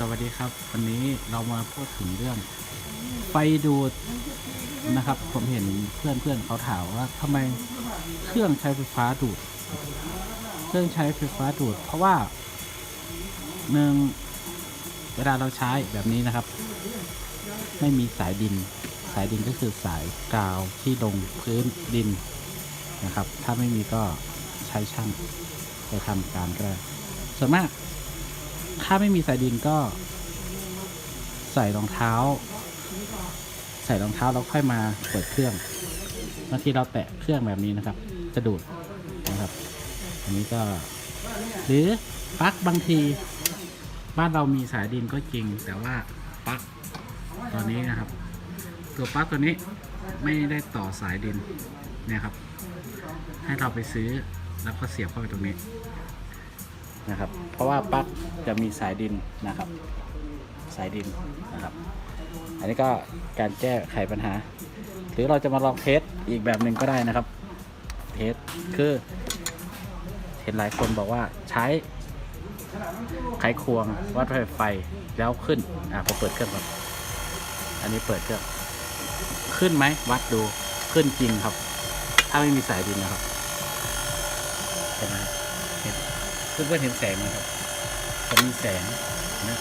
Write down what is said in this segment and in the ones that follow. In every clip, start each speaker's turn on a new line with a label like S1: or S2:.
S1: สวัสดีครับ วันนี้เรามาพูดถึงเรื่อง ไฟดูดนะครับ ผมเห็นเพื่อนเพื่อนเขาถามว่าทำไมเครื่องใช้ไฟฟ้าดูด เครื่องใช้ไฟฟ้าดูด เพราะว่าหนึ่งเวลาเราใช้แบบนี้นะครับ ไม่มีสายดิน สายดินก็คือสายกาวที่ลงพื้นดินนะครับ ถ้าไม่มีก็ใช้ช่างไปทำการก็ได้ส่วนมาก ถ้าไม่มีสายดินก็ ใส่รองเท้า ใส่รองเท้าแล้วค่อยมาเปิดเครื่องบางทีเราแตะเครื่องแบบนี้นะครับ จะดูดนะครับ อันนี้ก็ หรือปลั๊กบางที บ้านเรามีสายดินก็จริง แต่ว่าปลั๊กตัวนี้นะครับ ตัวปลั๊กตัวนี้ไม่ได้ต่อสายดินเนี่ยครับ ให้เราไปซื้อแล้วก็เสียบเข้าไปตรงนี้ นะครับ เพราะว่าปลั๊กจะมีสายดินนะครับ สายดินนะครับ อันนี้ก็การแก้ไขปัญหา หรือเราจะมาลองเทสอีกแบบหนึ่งก็ได้นะครับ เทสคือ เห็นหลายคนบอกว่าใช้ไขควงวัดไฟไฟแล้วขึ้น อะผมเปิดเครื่องก่อนอันนี้เปิดเครื่อง ขึ้นไหมวัดดูขึ้นจริงครับ ถ้าไม่มีสายดินนะครับเห็นไหม เพื่อนๆเห็นแสงไหมครับจะมีแสงนะ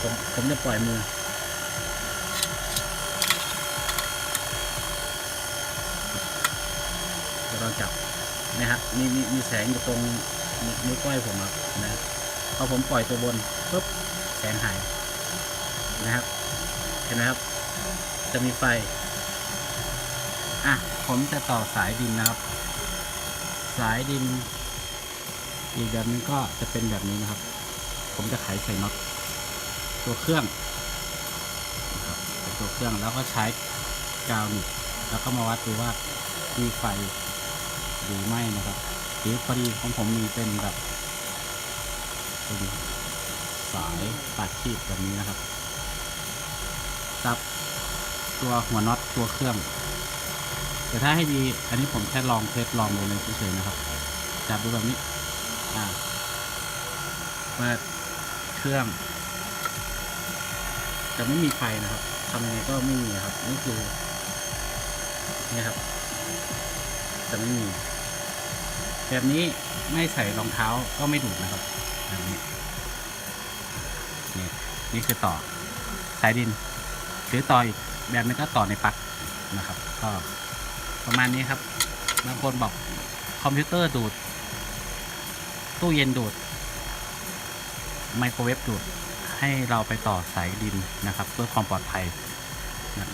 S1: ผมผมจะปล่อยมือ จะลองจับนะครับมีมีมีแสงอยู่ตรงนิ้วก้อยผมครับนะพอผมปล่อยตัวบนปุ๊บแสงหายนะครับเห็นไหมครับ จะมีไฟอะผมจะต่อสายดินนะครับ สายดิน อีกแบบนึงก็จะเป็นแบบนี้นะครับ ผมจะไขใส่น็อตตัวเครื่องนะครับเป็นตัวเครื่องแล้วก็ใช้กาวหนีบแล้วก็มาวัดดูว่ามีไฟหรือไม่นะครับหรือพอดีของผมมีเป็นแบบเป็นสายตัดชีพแบบนี้นะครับจับตัวหัวน็อตตัวเครื่อง แต่ถ้าให้ดี อันนี้ผมแค่ลองเทสลองดูเลยเฉยๆนะครับ จับดูแบบนี้ เปิดเครื่อง จะไม่มีไฟนะครับทำยังไงก็ไม่มีครับนี่คือนี่ครับ จะไม่มี แบบนี้ไม่ใส่รองเท้าก็ไม่ดูดนะครับแบบนี้นี่นี่คือต่อสายดินหรือต่ออีกแบบนึงก็ต่อในปลั๊กนะครับ ก็ประมาณนี้ครับบางคนบอกคอมพิวเตอร์ดูด ตู้เย็นดูด ไมโครเวฟดูด ให้เราไปต่อสายดินนะครับ เพื่อความปลอดภัย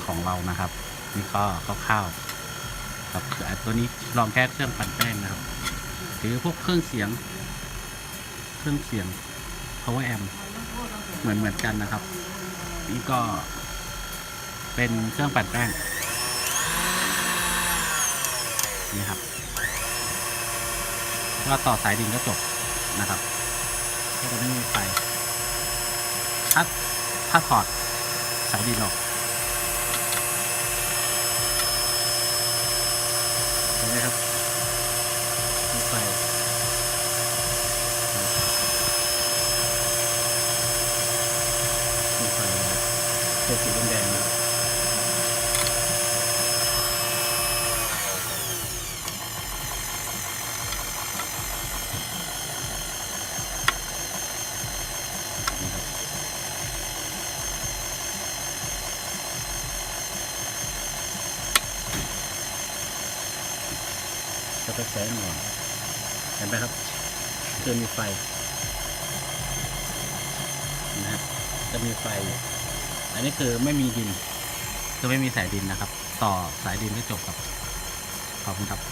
S1: ของเรานะครับ นี่ก็คร่าวๆครับตัวนี้ลองแค่เครื่องปั่นแป้งนะครับ หรือพวกเครื่องเสียง เครื่องเสียง power amp เหมือนเหมือนกันนะครับ นี่ก็เป็นเครื่องปั่นแป้งนี่ครับ ก็ต่อสายดินก็จบนะครับก็จะไม่มีไฟถ้าถ้าถอดสายดินออกเห็นไหมครับมีไฟมีไฟเป็นสีแดงๆนะนี่ครับ จะไปแสงหน่อยเห็นไหมครับจะมีไฟนะฮะจะมีไฟ อันนี้คือไม่มีดิน คือไม่มีสายดินนะครับ ต่อสายดินก็จบครับขอบคุณครับ